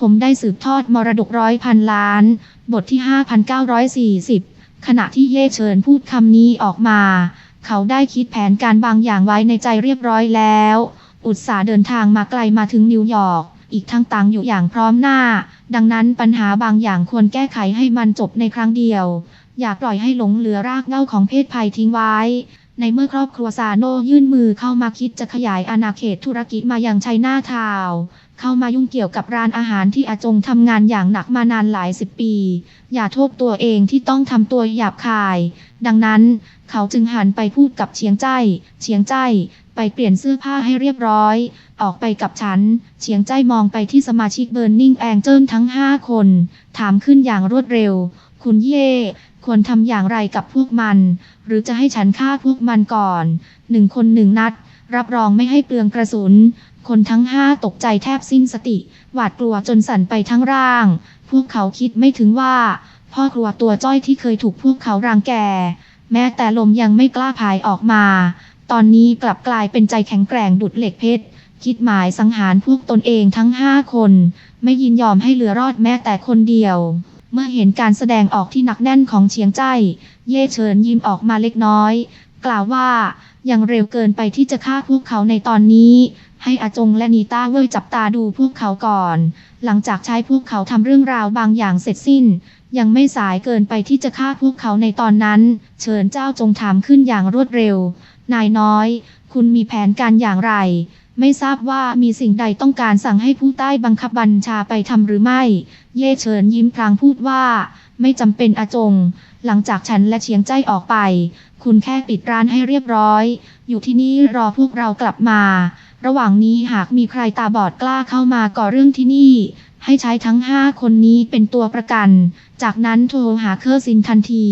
ผมได้สืบทอดมรดกร้อยพันล้าน บทที่ 5,940 ขณะที่เย่เฉินพูดคำนี้ออกมา เขาได้คิดแผนการบางอย่างไว้ในใจเรียบร้อยแล้ว อุตสาห์เดินทางมาไกลมาถึงนิวยอร์กอีกทั้งต่างอยู่อย่างพร้อมหน้า ดังนั้นปัญหาบางอย่างควรแก้ไขให้มันจบในครั้งเดียว อย่าปล่อยให้หลงเหลือรากเหง้าของเพศภัยทิ้งไว้ ในเมื่อครอบครัวซาโนยื่นมือเข้ามาคิดจะขยายอาณาเขตธุรกิจมายังไชน่าทาวน์ เข้ามายุ่งเกี่ยวกับร้านอาหารที่อาจงทำงานอย่างหนักมานานหลายสิบปี อย่าโทษตัวเองที่ต้องทำตัวหยาบคาย ดังนั้น เขาจึงหันไปพูดกับเฉียงใจ เฉียงใจ ไปเปลี่ยนเสื้อผ้าให้เรียบร้อย ออกไปกับฉัน เฉียงใจมองไปที่สมาชิกเบิร์นิงแองเจิลทั้งห้าคน ถามขึ้นอย่างรวดเร็ว คุณเย่ควรทำอย่างไรกับพวกมัน หรือจะให้ฉันฆ่าพวกมันก่อน หนึ่งคนหนึ่งนัด รับรองไม่ให้เปลืองกระสุน คนทั้งห้าตกใจแทบสิ้นสติ หวาดกลัวจนสั่นไปทั้งร่าง พวกเขาคิดไม่ถึงว่า พ่อครัวตัวจ้อยที่เคยถูกพวกเขารังแก แม้แต่ลมยังไม่กล้าพายออกมา ตอนนี้กลับกลายเป็นใจแข็งแกร่งดุดเหล็กเพชรคิดหมายสังหารพวกตนเองทั้งห้าคน ไม่ยินยอมให้เหลือรอดแม้แต่คนเดียว เมื่อเห็นการแสดงออกที่หนักแน่นของเฉียงใจ เย่เฉินยิ้มออกมาเล็กน้อย กล่าวว่ายังเร็วเกินไปที่จะฆ่าพวกเขาในตอนนี้ ให้อาจงและนีต้าเว่ยจับตาดูพวกเขาก่อน หลังจากใช้พวกเขาทำเรื่องราวบางอย่างเสร็จสิ้น ยังไม่สายเกินไปที่จะฆ่าพวกเขาในตอนนั้น เชิญเจ้าจงถามขึ้นอย่างรวดเร็ว นายน้อย คุณมีแผนการอย่างไร ไม่ทราบว่ามีสิ่งใดต้องการสั่งให้ผู้ใต้บังคับบัญชาไปทำหรือไม่ เย่เฉินยิ้มพลางพูดว่า ไม่จำเป็นอาจง หลังจากฉันและเฉียงใจออกไป คุณแค่ปิดร้านให้เรียบร้อย อยู่ที่นี่รอพวกเรากลับมา ระหว่างนี้หากมีใครตาบอดกล้าเข้ามาก่อเรื่องที่นี่ ให้ใช้ทั้งห้าคนนี้เป็นตัวประกัน จากนั้นโทรหาเคอร์ซินทันที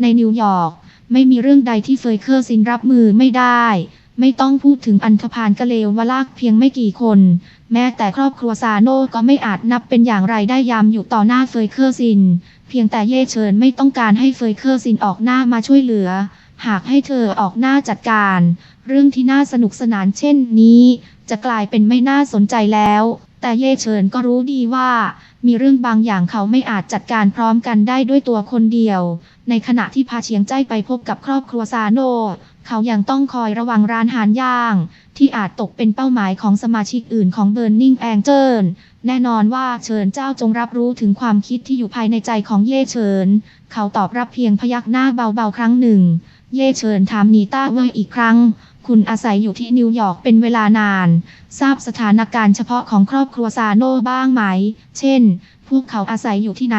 ในนิวยอร์กไม่มีเรื่องใดที่เฟยเคอร์ซินรับมือไม่ได้ ไม่ต้องพูดถึงอันธพาลกะเลววลากเพียงไม่กี่คน แม้แต่ครอบครัวซาโนก็ไม่อาจนับเป็นอย่างไรได้ยามอยู่ต่อหน้าเฟยเคอร์ซิน เพียงแต่เย่เชิญไม่ต้องการให้เฟยเคอร์ซินออกหน้ามาช่วยเหลือ หากให้เธอออกหน้าจัดการ เรื่องที่น่าสนุกสนานเช่นนี้ จะกลายเป็นไม่น่าสนใจแล้ว แต่เย่เฉินก็รู้ดีว่า มีเรื่องบางอย่างเขาไม่อาจจัดการพร้อมกันได้ด้วยตัวคนเดียว ในขณะที่พาเฉียงใจไปพบกับครอบครัวซาโน เขายังต้องคอยระวังร้านหานย่าง ที่อาจตกเป็นเป้าหมายของสมาชิกอื่นของ Burning Angel แน่นอนว่าเชิญเจ้าจงรับรู้ถึงความคิดที่อยู่ภายในใจของเย่เฉิน เขาตอบรับเพียงพยักหน้าเบาๆครั้งหนึ่ง เย่เฉินถามนีต้าเว่ยอีกครั้ง คุณอาศัยอยู่ที่นิวยอร์กเป็นเวลานาน ทราบสถานการณ์เฉพาะของครอบครัวซาโนบ้างไหม เช่น พวกเขาอาศัยอยู่ที่ไหน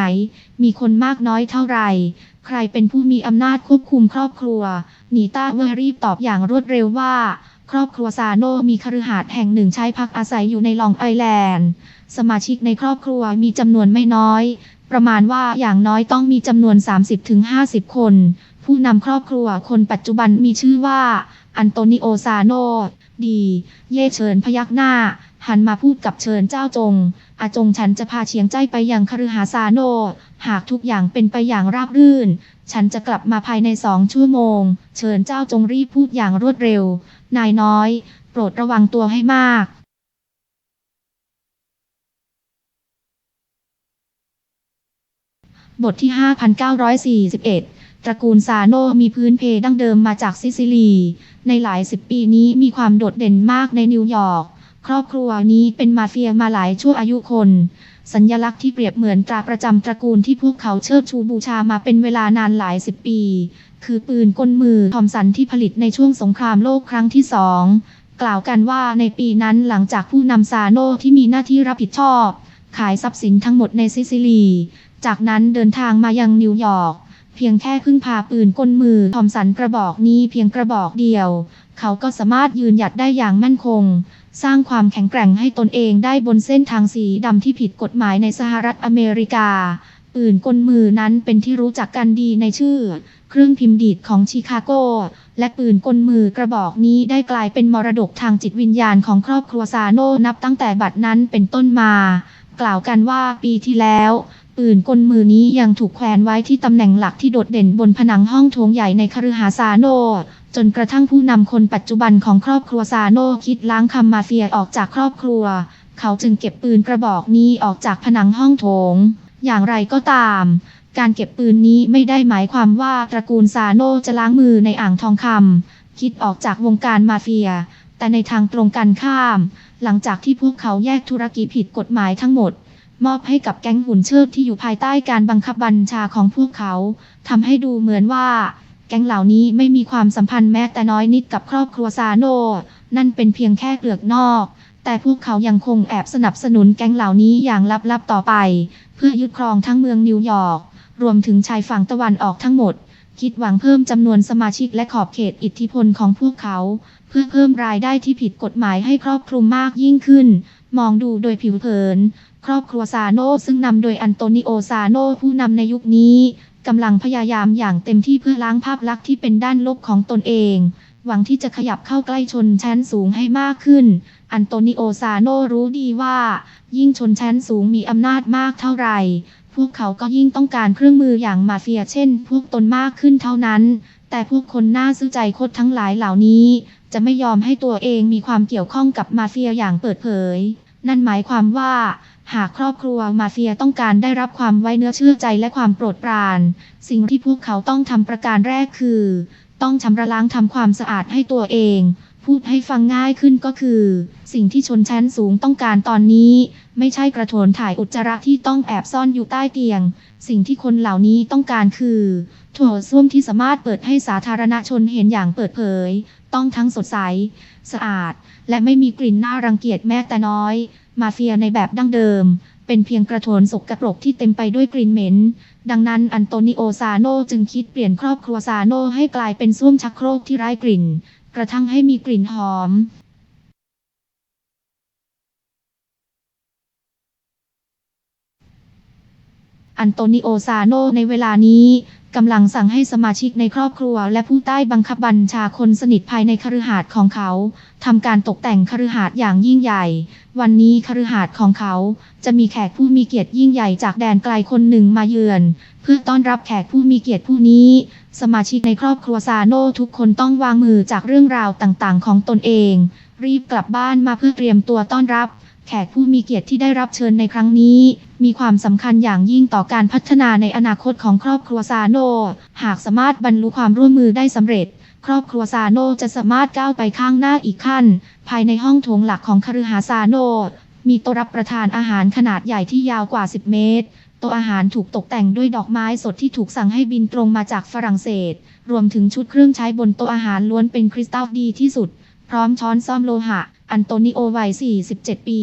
มีคนมากน้อยเท่าไหร่ ใครเป็นผู้มีอำนาจควบคุมครอบครัว นีต้าเวอรีบตอบอย่างรวดเร็วว่า ครอบครัวซาโนมีคฤหาสน์แห่งหนึ่งใช้พักอาศัยอยู่ในลองไอแลนด์ สมาชิกในครอบครัวมีจำนวนไม่น้อย ประมาณว่าอย่างน้อยต้องมีจำนวน 30-50 คน ผู้นำครอบครัวคนปัจจุบันมีชื่อว่า อันโตนิโอซาโนดี เย่เชิญพยักหน้า หันมาพูดกับเชิญเจ้าจง อาจงฉันจะพาเฉียงใจไปยังคฤหาสาโน หากทุกอย่างเป็นไปอย่างราบรื่น ฉันจะกลับมาภายในสองชั่วโมงเชิญเจ้าจงรีบพูดอย่างรวดเร็ว นายน้อย โปรดระวังตัวให้มากบทที่ 5,941 ตระกูลซาโนมีพื้นเพดั้งเดิมมาจากซิซิลี ในหลายสิบปีนี้มีความโดดเด่นมากในนิวยอร์ก ครอบครัวนี้เป็นมาเฟียมาหลายชั่วอายุคน สัญญลักษณ์ที่เปรียบเหมือนตราประจำตระกูลที่พวกเขาเชิดชูบูชามาเป็นเวลานานหลายสิบปี คือปืนกลมือทอมสันที่ผลิตในช่วงสงครามโลกครั้งที่สองกล่าวกันว่าในปีนั้นหลังจากผู้นำซาโนที่มีหน้าที่รับผิดชอบ ขายทรัพย์สินทั้งหมดในซิซิลี จากนั้นเดินทางมายังนิวยอร์ก เพียงแค่พึ่งพาปืนกลมือทอมสันกระบอกนี้เพียงกระบอกเดียว เขาก็สามารถยืนหยัดได้อย่างมั่นคง สร้างความแข็งแกร่งให้ตนเองได้บนเส้นทางสีดำที่ผิดกฎหมายในสหรัฐอเมริกา ปืนกลมือนั้นเป็นที่รู้จักกันดีในชื่อ เครื่องพิมพ์ดีดของชิคาโก และปืนกลมือกระบอกนี้ได้กลายเป็นมรดกทางจิตวิญญาณของครอบครัวซาโนนับตั้งแต่บัดนั้นเป็นต้นมา กล่าวกันว่าปีที่แล้ว ปืนกลมือนี้ยังถูกแขวนไว้ที่ตำแหน่งหลักที่โดดเด่นบนผนังห้องโถงใหญ่ในคฤหาสน์ซาโน จนกระทั่งผู้นำคนปัจจุบันของครอบครัวซาโนคิดล้างคำมาเฟียออกจากครอบครัวเเขาจึงเก็บปืนกระบอกนี้ออกจากผนังห้องโถง อย่างไรก็ตาม การเก็บปืนนี้ไม่ได้หมายความว่าตระกูลซาโนจะล้างมือในอ่างทองคำคิดออกจากวงการมาเฟีย แต่ในทางตรงกันข้าม หลังจากที่พวกเขาแยกธุรกิจผิดกฎหมายทั้งหมด มอบให้กับแก๊งหุ่นเชิดที่อยู่ภายใต้การบังคับบัญชาของพวกเขาทำให้ดูเหมือนว่า แก๊งเหล่านี้ไม่มีความสัมพันธ์แม้แต่น้อยนิดกับครอบครัวซาโน นั่นเป็นเพียงแค่เปลือกนอก แต่พวกเขายังคงแอบสนับสนุนแก๊งเหล่านี้อย่างลับๆต่อไป เพื่อยึดครองทั้งเมืองนิวยอร์กรวมถึงชายฝั่งตะวันออกทั้งหมด คิดหวังเพิ่มจำนวนสมาชิกและขอบเขตอิทธิพลของพวกเขา เพื่อเพิ่มรายได้ที่ผิดกฎหมายให้ครอบคลุมมากยิ่งขึ้น มองดูโดยผิวเผิน ครอบครัวซาโนซึ่งนำโดยอันโตนิโอซาโนผู้นำในยุคนี้กำลังพยายามอย่างเต็มที่เพื่อล้างภาพลักษณ์ที่เป็นด้านลบของตนเอง หวังที่จะขยับเข้าใกล้ชนชั้นสูงให้มากขึ้น อันโตนิโอซาโนรู้ดีว่า ยิ่งชนชั้นสูงมีอำนาจมากเท่าไหร่ พวกเขาก็ยิ่งต้องการเครื่องมืออย่างมาเฟียเช่น พวกตนมากขึ้นเท่านั้น แต่พวกคนน่าซื้อใจคดทั้งหลายเหล่านี้ จะไม่ยอมให้ตัวเองมีความเกี่ยวข้องกับมาเฟียอย่างเปิดเผย นั่นหมายความว่า หากครอบครัวมาเฟียต้องการได้รับความไว้เนื้อเชื่อใจและความโปรดปราน สิ่งที่พวกเขาต้องทำประการแรกคือ ต้องชำระล้างทำความสะอาดให้ตัวเอง พูดให้ฟังง่ายขึ้นก็คือ สิ่งที่ชนชั้นสูงต้องการตอนนี้ ไม่ใช่กระโถนถ่ายอุจจาระที่ต้องแอบซ่อนอยู่ใต้เตียง สิ่งที่คนเหล่านี้ต้องการคือโถส้วมที่สามารถเปิดให้สาธารณชนเห็นอย่างเปิดเผย ต้องทั้งสดใส สะอาด และไม่มีกลิ่นน่ารังเกียจแม้แต่น้อย มาเฟียในแบบดั้งเดิม เป็นเพียงกระโถนสกปรกที่เต็มไปด้วยกลิ่นเหม็น ดังนั้นอันโตนิโอซาโนจึงคิดเปลี่ยนครอบครัวซาโนให้กลายเป็นส้วมชักโครกที่ไร้กลิ่น กระทั่งให้มีกลิ่นหอมอันโตนิโอซาโนในเวลานี้ กำลังสั่งให้สมาชิกในครอบครัว และผู้ใต้บังคับบัญชาคนสนิทภายในคฤหาสน์ของเขาทำการตกแต่งคฤหาสน์อย่างยิ่งใหญ่ วันนี้คฤหาสน์ของเขา จะมีแขกผู้มีเกียรติยิ่งใหญ่จากแดนไกลคนหนึ่งมาเยือน เพื่อต้อนรับแขกผู้มีเกียรติผู้นี้ สมาชิกในครอบครัวซาโนทุกคนต้องวางมือจากเรื่องราวต่างๆ ของตนเอง รีบกลับบ้านมาเพื่อเตรียมตัวต้อนรับ แขกผู้มีเกียรติที่ได้รับเชิญในครั้งนี้ มีความสำคัญอย่างยิ่งต่อการพัฒนาในอนาคตของครอบครัวซาโน หากสามารถบรรลุความร่วมมือได้สำเร็จ ครอบครัวซาโนจะสามารถก้าวไปข้างหน้าอีกขั้น ภายในห้องโถงหลักของคฤหาสน์ซาโน มีโต๊ะรับประทานอาหารขนาดใหญ่ที่ยาวกว่า 10 เมตรโต๊ะอาหารถูกตกแต่งด้วยดอกไม้สดที่ถูกสั่งให้บินตรงมาจากฝรั่งเศส รวมถึงชุดเครื่องใช้บนโต๊ะอาหารล้วนเป็นคริสตัลดีที่สุด พร้อมช้อนซ่อมโลหะ อันโตนิโอวัย 47 ปี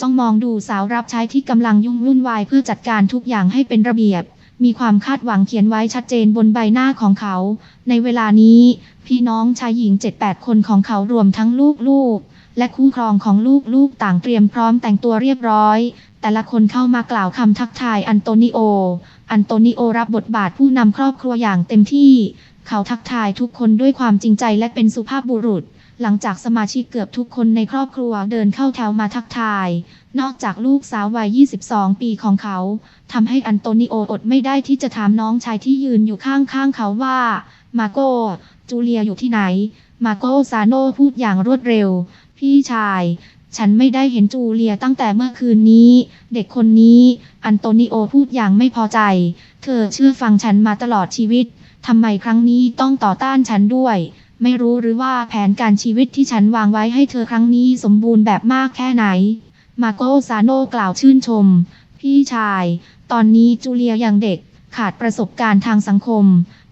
จ้องมองดูสาวรับใช้ที่กำลังยุ่งวุ่นวายเพื่อจัดการทุกอย่างให้เป็นระเบียบ มีความคาดหวังเขียนไว้ชัดเจนบนใบหน้าของเขา ในเวลานี้ พี่น้องชายหญิง 7-8 คนของเขารวมทั้งลูกๆ และคู่ครองของลูกๆ ต่างเตรียมพร้อมแต่งตัวเรียบร้อย แต่ละคนเข้ามากล่าวคำทักทายอันโตนิโอ อันโตนิโอรับบทบาทผู้นำครอบครัวอย่างเต็มที่ เขาทักทายทุกคนด้วยความจริงใจและเป็นสุภาพบุรุษ หลังจากสมาชิกเกือบทุกคนในครอบครัวเดินเข้าแถวมาทักทาย นอกจากลูกสาววัย 22 ปีของเขา ทำให้อันโตนิโออดไม่ได้ที่จะถามน้องชายที่ยืนอยู่ข้างๆเขาว่า มาโกจูเลียอยู่ที่ไหน มาโกซาโนพูดอย่างรวดเร็ว พี่ชาย ฉันไม่ได้เห็นจูเลียตั้งแต่เมื่อคืนนี้ เด็กคนนี้ อันโตนิโอพูดอย่างไม่พอใจ เธอเชื่อฟังฉันมาตลอดชีวิต ทำไมครั้งนี้ต้องต่อต้านฉันด้วย ไม่รู้หรือว่าแผนการชีวิตที่ฉันวางไว้ให้เธอครั้งนี้สมบูรณ์แบบมากแค่ไหน มาโกซาโนกล่าวชื่นชม พี่ชาย ตอนนี้จูเลียยังเด็ก ขาดประสบการณ์ทางสังคม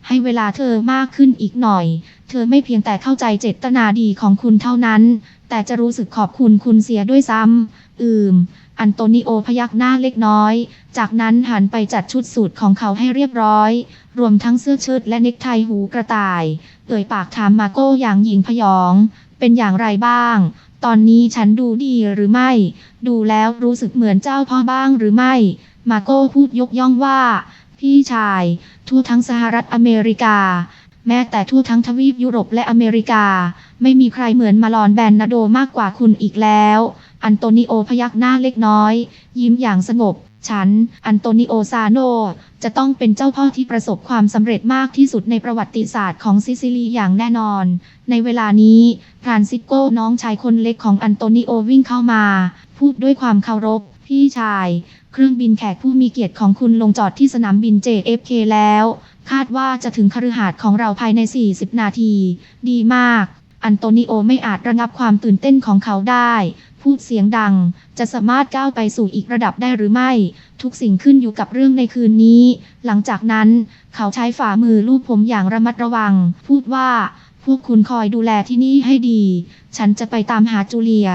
ให้เวลาเธอมากขึ้นอีกหน่อย เธอไม่เพียงแต่เข้าใจเจตนาดีของคุณเท่านั้น แต่จะรู้สึกขอบคุณคุณเสียด้วยซ้ำอืม อันโตนิโอพยักหน้าเล็กน้อย จากนั้นหันไปจัดชุดสูทของเขาให้เรียบร้อย รวมทั้งเสื้อเชิ้ตและเนคไทหูกระต่าย เอ่ยปากถามมาโก้อย่างหญิงพยอง เป็นอย่างไรบ้าง ตอนนี้ฉันดูดีหรือไม่ ดูแล้วรู้สึกเหมือนเจ้าพ่อบ้างหรือไม่ มาโก้พูดยกย่องว่า พี่ชาย ทั่วทั้งสหรัฐอเมริกา แม้แต่ทั่วทั้งทวีปยุโรปและอเมริกา ไม่มีใครเหมือนมาลอนแบนนาโดมากกว่าคุณอีกแล้ว อันโตนิโอพยักหน้าเล็กน้อย ยิ้มอย่างสงบ ฉัน อันโตนิโอซาโน จะต้องเป็นเจ้าพ่อที่ประสบความสำเร็จมากที่สุดในประวัติศาสตร์ของซิซิลีอย่างแน่นอน ในเวลานี้ฟรานซิสโกน้องชายคนเล็กของอันโตนิโอวิ่งเข้ามา พูดด้วยความเคารพ พี่ชาย เครื่องบินแขกผู้มีเกียรติของคุณลงจอดที่สนามบิน JFK แล้วคาดว่าจะถึงคฤหาสน์ของเราภายใน 40 นาที ดีมาก อันโตนิโอไม่อาจระงับความตื่นเต้นของเขาได้ พูดเสียงดัง จะสามารถก้าวไปสู่อีกระดับได้หรือไม่ ทุกสิ่งขึ้นอยู่กับเรื่องในคืนนี้ หลังจากนั้น เขาใช้ฝ่ามือลูบผมอย่างระมัดระวัง พูดว่า พวกคุณคอยดูแลที่นี่ให้ดี ฉันจะไปตามหาจูเลีย